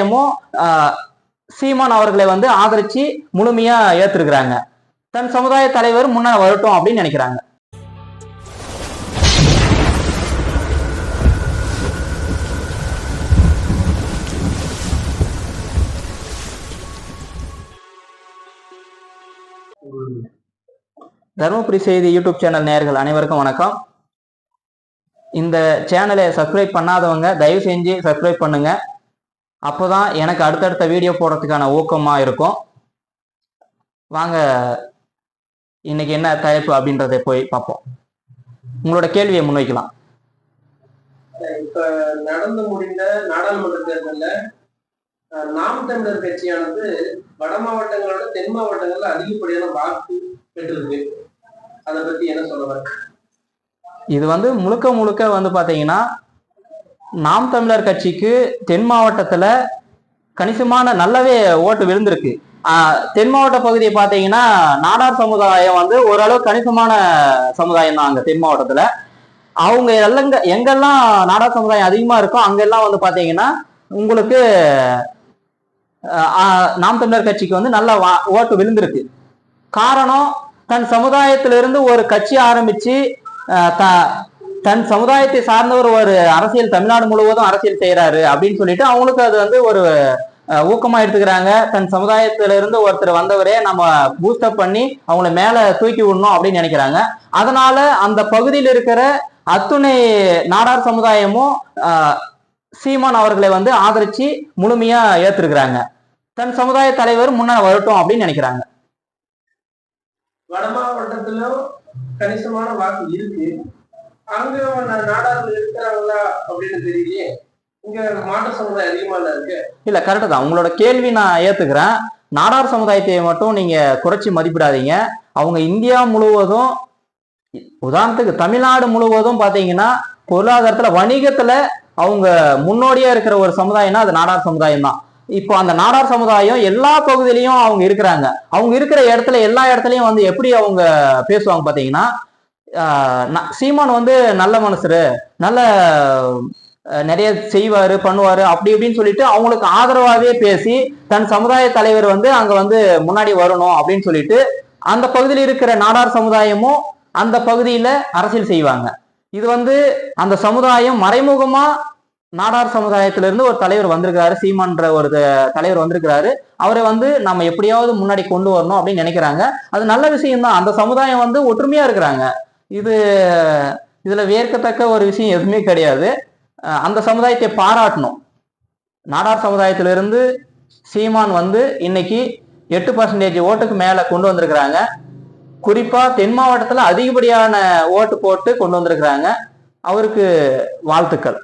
சமுதாயமும் சீமான் அவர்களை வந்து ஆதரிச்சு முழுமையா ஏத்திருக்கிறாங்க. தன் சமுதாய தலைவர் முன்ன வரட்டும் அப்படின்னு நினைக்கிறாங்க. தருமபுரி செய்தி யூடியூப் சேனல் நேயர்கள் அனைவருக்கும் வணக்கம். இந்த சேனலை சப்ஸ்கிரைப் பண்ணாதவங்க தயவு செஞ்சு சப்ஸ்கிரைப் பண்ணுங்க. அப்போதான் எனக்கு அடுத்தடுத்த வீடியோ போடுறதுக்கான ஊக்கமா இருக்கும். வாங்க இன்னைக்கு என்ன தலைப்பு அப்படின்றத போய் பார்ப்போம். உங்களோட கேள்வியை முன்வைக்கலாம். இப்ப நடந்து முடிந்த நாடாளுமன்ற தேர்தல்ல நாம் தமிழர் கட்சியானது வட மாவட்டங்களோட தென் மாவட்டங்கள்ல அதிகப்படியான வாக்கு பெற்றிருக்கு. அதை பத்தி என்ன சொல்ல வர இது வந்து முழுக்க முழுக்க வந்து பாத்தீங்கன்னா நாம் தமிழர் கட்சிக்கு தென் மாவட்டத்தில் கணிசமான நல்லாவே ஓட்டு விழுந்திருக்கு. தென் மாவட்ட பகுதியை பார்த்தீங்கன்னா நாடார் சமுதாயம் வந்து ஓரளவு கணிசமான சமுதாயம் தான் அங்கே தென் மாவட்டத்தில். அவங்க எல்லங்க எங்கெல்லாம் நாடார் சமுதாயம் அதிகமாக இருக்கோ அங்கெல்லாம் வந்து பார்த்தீங்கன்னா உங்களுக்கு நாம் தமிழர் கட்சிக்கு வந்து நல்ல வா- ஓட்டு விழுந்திருக்கு. காரணம் தன் சமுதாயத்திலிருந்து ஒரு கட்சி ஆரம்பித்து த- தன் சமுதாயத்தை சார்ந்தவர் ஒரு அரசியல் தமிழ்நாடு முழுவதும் அரசியல் செய்யறாரு அப்படின்னு சொல்லிட்டு அவங்களுக்கு அது வந்து ஒரு ஊக்கமா எடுத்துக்கிறாங்க. தன் சமுதாயத்துல இருந்து ஒருத்தர் வந்தவரே நம்ம பூஸ்டப் பண்ணி அவங்கள மேல தூக்கி விடணும் அப்படின்னு நினைக்கிறாங்க. அதனால அந்த பகுதியில் இருக்கிற அத்துணை நாடார் சமுதாயமும் சீமான் அவர்களை வந்து ஆதரிச்சு முழுமையா ஏத்திருக்கிறாங்க. தன் சமுதாய தலைவர் முன்ன வரட்டும் அப்படின்னு நினைக்கிறாங்க. வட மாவட்டத்திலும் கணிசமான வாக்கு இருக்கு. அங்க நா- நாடார்கள் இருக்கிறாங்களா அப்படின்னு தெரியலையே. இங்க மாற்று சமுதாயம் அதிகமா இருக்கு இல்ல கரெக்ட் தான். உங்களோட கேள்வி நான் ஏத்துக்கிறேன். நாடார் சமுதாயத்தை மட்டும் நீங்க குறைச்சி மதிப்பிடாதீங்க. அவங்க இந்தியா முழுவதும் உதாரணத்துக்கு தமிழ்நாடு முழுவதும் பாத்தீங்கன்னா பொருளாதாரத்துல வணிகத்துல அவங்க முன்னோடியா இருக்கிற ஒரு சமுதாயம்னா அது நாடார் சமுதாயம் தான். இப்போ அந்த நாடார் சமுதாயம் எல்லா பகுதியிலையும் அவங்க இருக்கிறாங்க. அவங்க இருக்கிற இடத்துல எல்லா இடத்துலையும் வந்து எப்படி அவங்க பேசுவாங்க பாத்தீங்கன்னா சீமான் வந்து நல்ல மனுஷரு. நல்ல நிறைய செய்வாரு பண்ணுவாரு அப்படி இப்படின்னு சொல்லிட்டு அவங்களுக்கு ஆதரவாகவே பேசி தன் சமுதாய தலைவர் வந்து அங்க வந்து முன்னாடி வரணும் அப்படின்னு சொல்லிட்டு அந்த பகுதியில் இருக்கிற நாடார் சமுதாயமும் அந்த பகுதியில அரசியல் செய்வாங்க. இது வந்து அந்த சமுதாயம் மறைமுகமா நாடார் சமுதாயத்திலிருந்து ஒரு தலைவர் வந்திருக்கிறாரு சீமான்ற ஒரு தலைவர் வந்திருக்கிறாரு. அவரை வந்து நம்ம எப்படியாவது முன்னாடி கொண்டு வரணும் அப்படின்னு நினைக்கிறாங்க. அது நல்ல விஷயம்தான். அந்த சமுதாயம் வந்து ஒற்றுமையா இருக்கிறாங்க. இது இதில் வேர்க்கத்தக்க ஒரு விஷயம் எதுவுமே கிடையாது. அந்த சமுதாயத்தை பாராட்டணும். நாடார் சமுதாயத்திலிருந்து சீமான் வந்து இன்னைக்கு எட்டு பர்சன்டேஜ் ஓட்டுக்கு மேலே கொண்டு வந்திருக்கிறாங்க. குறிப்பாக தென் மாவட்டத்தில் அதிகப்படியான ஓட்டு போட்டு கொண்டு வந்திருக்கிறாங்க. அவருக்கு வாழ்த்துக்கள்.